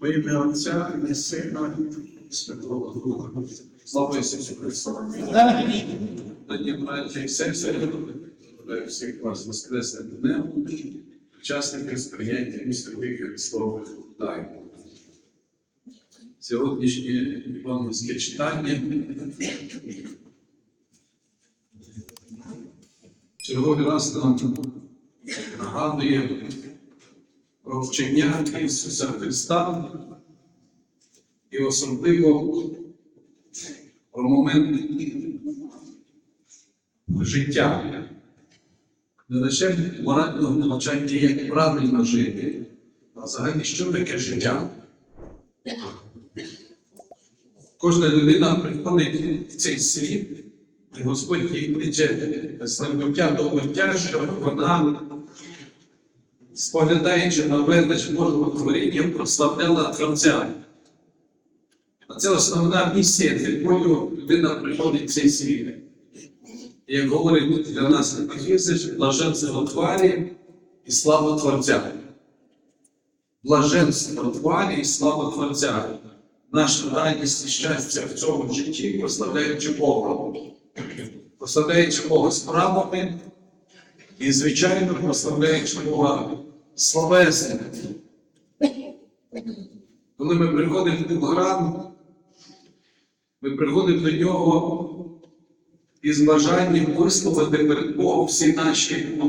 Во ім'я Отця і Сина і Святого Духа. Слава Ісусу Христу. Тоді, браті і сестри, всіх вас воскресним днем, учасники сприяття святих Христових тайн. Сьогоднішнє євангельське читання черговий раз нам нагадує вчення Ісуса Христа і особливо про момент життя. Не лише морального навчання, як правильно жити, а взагалі, що таке життя. Кожна людина приходить в цей світ, і Господь їй кличе з небуття до буття, що вона, споглядаючи на велич Божого творіння, прославляла Творця. Це основна місія, з якою людина приходить в цей світ. Як говорить для нас Епіфізич, блаженство тварі і слава Творця. Блаженство тварі і слава Творця. Наша радість і щастя в цьому житті, прославляючи Бога. Прославляючи Бога справами і, звичайно, прославляючи Бога словесним. Коли ми приходимо в храм, ми приходимо до нього із бажанням висловити перед Богом всі наші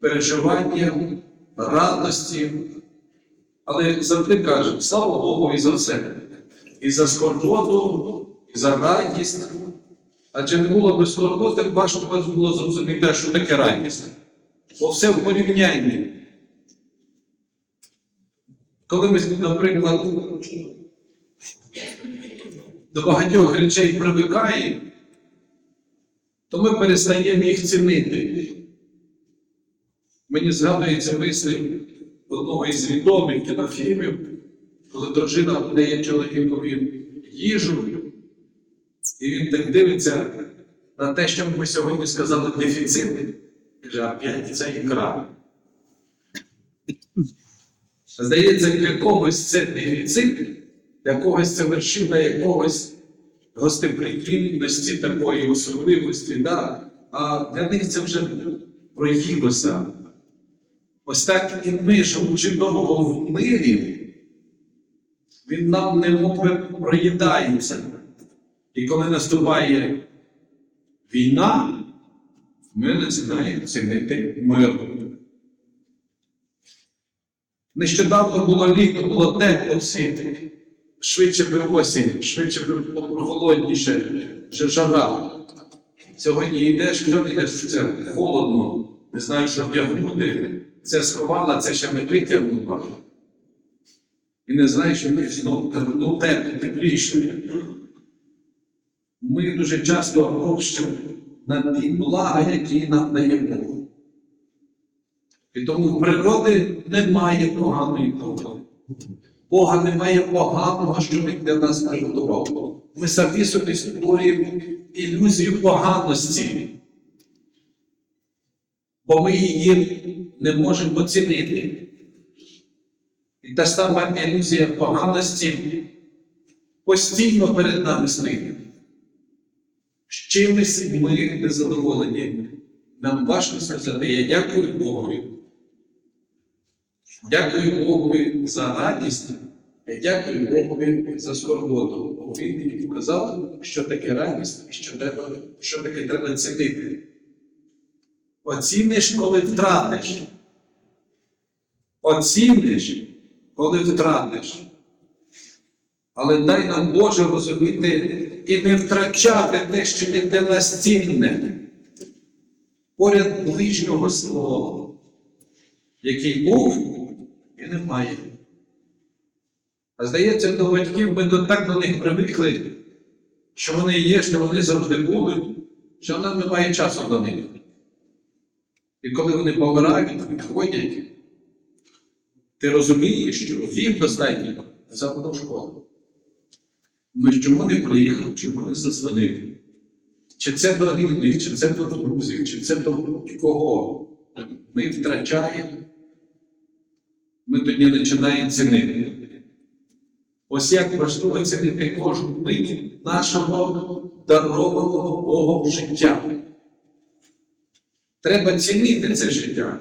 переживання, радості. Але завжди кажемо, слава Богу і за все. І за скорботу, і за радість. Адже не було б скорботи, важко було зрозуміти, що таке радість. Бо все в порівнянні. Коли ми, наприклад, до багатьох речей привикаємо, то ми перестаємо їх цінити. Мені згадується вислів одного із відомих кінофільмів, коли дружина подає чоловікові їжу, і він так дивиться на те, що ми сьогодні сказали дефіцит. Каже, а п'ять це ікра. Здається, для когось це дефіцит, для когось це вершина якогось гостеприємності, такої особливості, да? а для них це вже проїлося. Ось так і ми, живучи довго в мирі, він нам не мови проїдається. І коли наступає війна, ми починаємо цінити мир. Нещодавно було літо, було тепло всі. Швидше би осінь, швидше би прохолодніше, вже жара. Сьогодні йдеш, що йдеш, це холодно, не знаєш, що вдягнути. Це сховала, це ще не витягнула. І не знаєш, що ми знову ну, тепло, тепліше. Ми дуже часто робимо на ті блага, які нам дає Бог. І тому в природи немає поганої того. Бога немає поганого, що він для нас приготував. Ми самі собі створюємо ілюзію поганості, бо ми її не можемо оцінити. І та сама ілюзія поганості постійно перед нами стоїть. З чимось ми незадоволені. Нам важко сказати, я дякую Богу. Дякую Богу за радість, дякую Богу за скорботу. Бо Він мені показав, що таке радість що, треба, що таке треба цінити. Оціниш, коли втратиш. Оціниш, коли втратиш. Але дай нам Боже розуміти і не втрачати те, що є для нас цінне, поряд ближнього свого, який був і немає. А здається, до батьків ми до- так до них привикли, що вони є, що вони завжди були, що нам немає часу до них. І коли вони помирають, відходять, ти розумієш, що їм достатньо за одну школу. Ну чому не приїхав, чому не зазвонив? Чи це до рідних, чи це до друзів, чи це до кого? Ми втрачаємо, ми тоді починаємо цінити. Ось як важливо цінити кожну мить нашого дарованого Богом життя. Треба цінити це життя.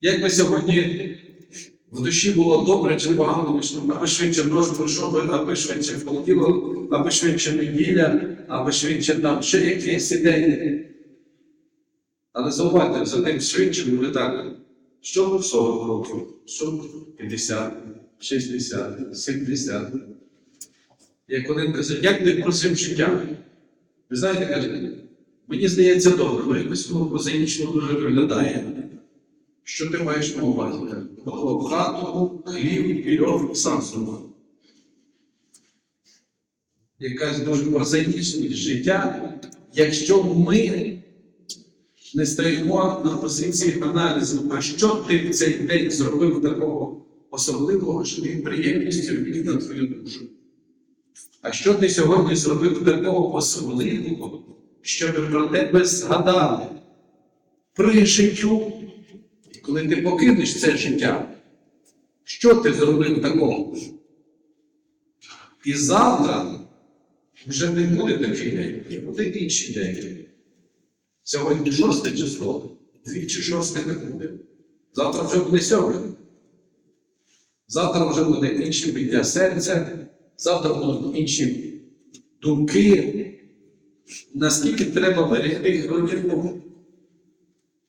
Як би сьогодні в душі було добре чи погано, аби швидше дощ пройшов, аби швидше полетіло, аби швидше неділя, аби швидше там ще якийсь день. Але зауважте, за тим швидше буде так. Що в 40 років, що 50, 60, 70. Як один каже, як ти просив життя? Ви знаєте, каже, мені здається добре, якось воно позаїчно дуже виглядає. Що ти маєш на увазі? Хату, хліб, вірьовку, сам собою. Якась дуже прозаїчність життя, якщо ми не стоїмо на позиції аналізу, а що ти в цей день зробив такого особливого, що він приємністю вплів на твою душу? А що ти сьогодні зробив такого особливого, щоб про тебе згадали при життю? Коли ти покинеш це життя, що ти зробив такого? І завтра вже не буде такий день, буде інший день. Сьогодні шосте число, двічі шосте не буде. Завтра вже буде сьогодні. Завтра вже буде інше біття серця, завтра будуть інші думки. Наскільки треба берегти хвилину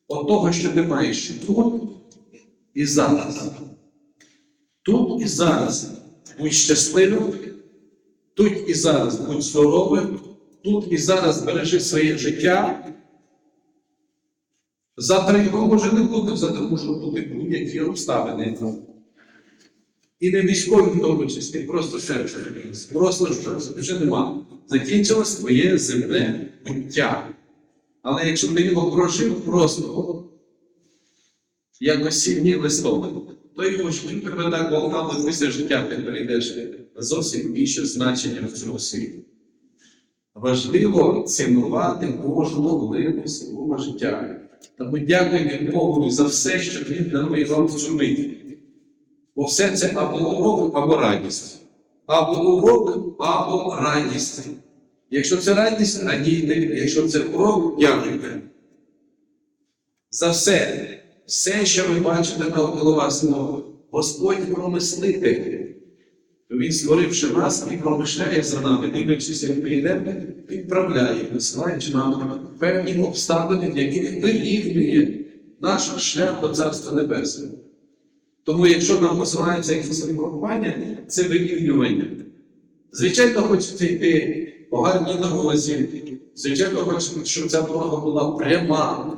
от того, що ти маєш тут і зараз. Тут і зараз будь щасливим, тут і зараз будь здоровим, тут і зараз бережи своє життя. Завтра його може не бути, завтра можуть бути будь-які обставини. І не військові в тому числі, просто серце. Просто що вже нема. Закінчилось твоє земне буття. Але якщо ти його прожив просто як осінній листок, то його ж тебе так болтали після життя, ти перейдеш зовсім інше значення в цьому світі. Важливо цінувати кожну глибу свого життя. Тому дякуємо Богу за все, що Він дарує вам мить. Бо все це або урок, або радість. Або урок, або радість. Якщо це радість, радійте. Якщо це урок, дякуйте. За все, все, що ви бачите навколо вас, Господь Він, створивши нас і промишляє за нами, дивлячись, як ми йдемо, відправляє, висилаючи нам певні обставини, в яких вирівнює наш шлях до Царства Небесного. Тому, якщо нам посилається якісь випробування, це вирівнювання. Звичайно, хочеться йти по гарній дорозі, звичайно, хочемо, щоб ця дорога була пряма.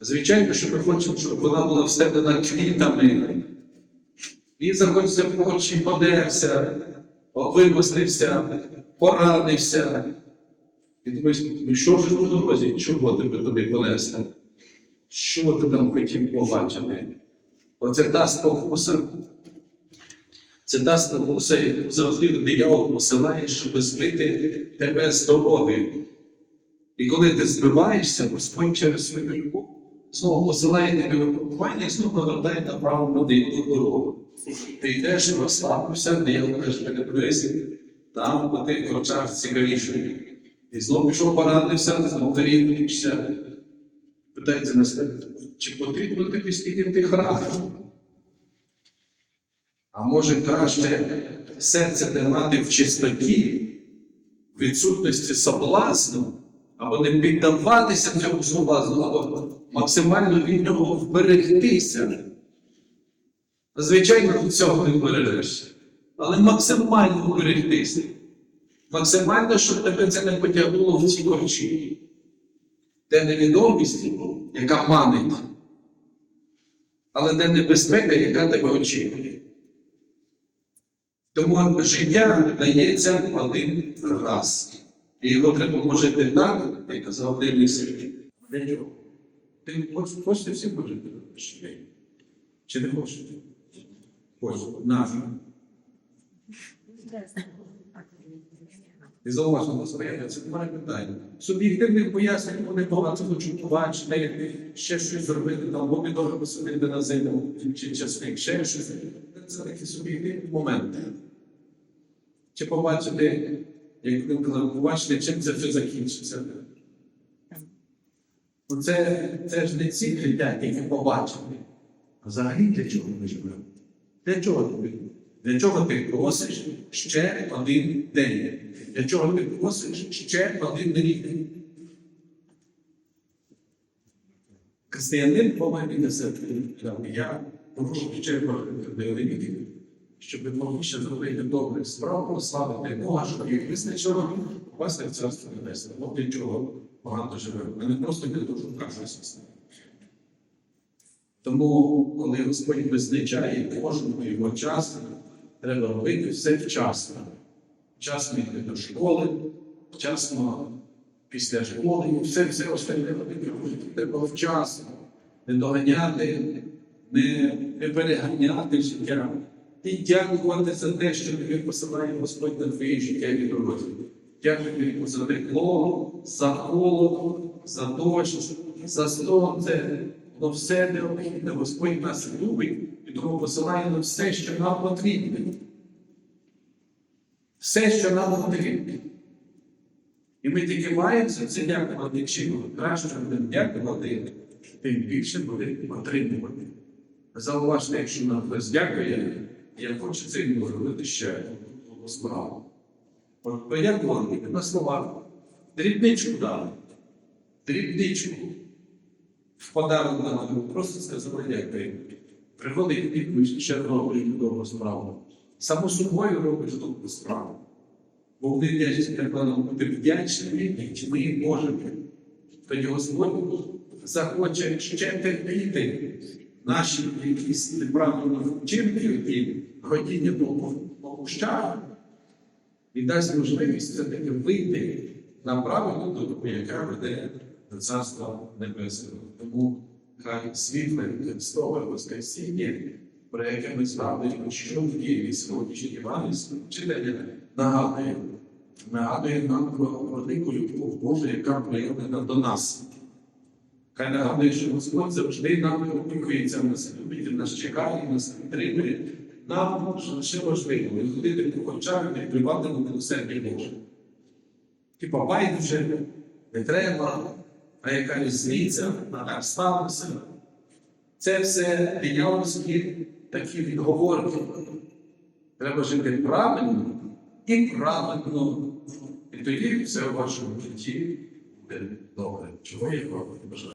Звичайно, що ми хочемо, щоб вона була встеплена квітами. І захочеться в очі подерся, вимостився, поранився. І думаєш, ну що ж у дорозі, чого тебе туди понесли? Що ти там хотів побачити? Оце та спокуса. Це спокуса, яку завжди диявол посилає, щоб збити тебе з дороги. І коли ти збиваєшся, Господь через свою любов знову посилає тебе випробування і знову навертає на праву дорогу. Ти йдеш, розслабився, диявол каже, не близько, там по тих крочах цікавіше. І знову пішов порадився, знову рівнішся. Питається на себе, чи потрібно тобі стільки тих рахів? А може краще серце тримати в чистоті, в відсутності соблазну, або не піддаватися цьому соблазну, або максимально від нього вберегтися. Звичайно, від цього не вбережешся, але максимально вберегтися. Максимально, щоб тебе це не потягнуло в ці корчі. Де невідомість, яка манить, але де небезпека, яка тебе очікує. Тому життя дається один раз. І його треба прожити так, як казав Дивний Сергій. Ти хочеш хочеш всі прожити життя? Чи не хочеш? Хочеш. На. І зауважно розпорядження, це немає питання. Суб'єктивних пояснень вони багато хочуть побачити, ще щось зробити, там, бо ми добре посадити на землю чи часник, ще щось. це такі суб'єктивні моменти. Чи побачити, як він казав, побачити, чим це все це, це ж не ціль життя, тільки побачити. А взагалі для чого ми живемо? Для чого тобі? Для чого ти просиш ще один день? Для чого ти просиш ще один рік? Християнин повинен несе Я прошу ще вірити, щоб ви могли ще зробити добре справу, прославити Бога, щоб їх визначило, попасти в царство небесне. От для чого багато живемо. Ми не просто того, щоб кажучися. Тому, коли Господь визначає кожного його час, треба робити все вчасно. Вчасно йти до школи, вчасно після школи, і все, все остальне робити треба вчасно. Не доганяти, не, не переганяти життя. І дякувати за те, що тобі посилає Господь на твоє життєві дорозі. Дякую йому за тепло, за холод, за дощ, за сонце. Воно все необхідне. Господь нас любить і тому посилає нам все, що нам потрібно. Все, що нам потрібно. І ми тільки маємо за це дякувати, чим краще будемо дякувати, тим більше будемо отримувати. Зауважте, якщо нам хтось дякує, я хочу це йому зробити ще справу. Подякувати на слова. Дрібничку дали. Дрібничку. В подарунок нам просто сказали дякую. Приходить відповідь ще робить добру справу. Само собою робиш добру справу. Бо вони вдячні, треба нам бути вдячними, чи ми їм можемо. Тоді Господь захоче ще терпіти наші якісь неправильні вчинки і ходіння по, кущах і дасть можливість все-таки вийти на правильну дорогу, яка веде до Царства Небесного. Тому хай світле Христове Воскресіння, про яке ми згадуємо, що в Києві сьогоднішній Іванівський вчителя нагадує, нагадує нам про велику любов Божу, яка проявлена до нас. Хай нагадує, що Господь завжди нами опікується, нас любить, нас чекає, нас підтримує. Нам ще важливо не ходити по очах, не плювати на милосердя Боже. Типа байдуже, не треба, а яка різниця, так сталося. Це все диявольські такі відговорки. Треба жити правильно і правильно. І тоді все в вашому житті буде добре. Чого я вам бажаю?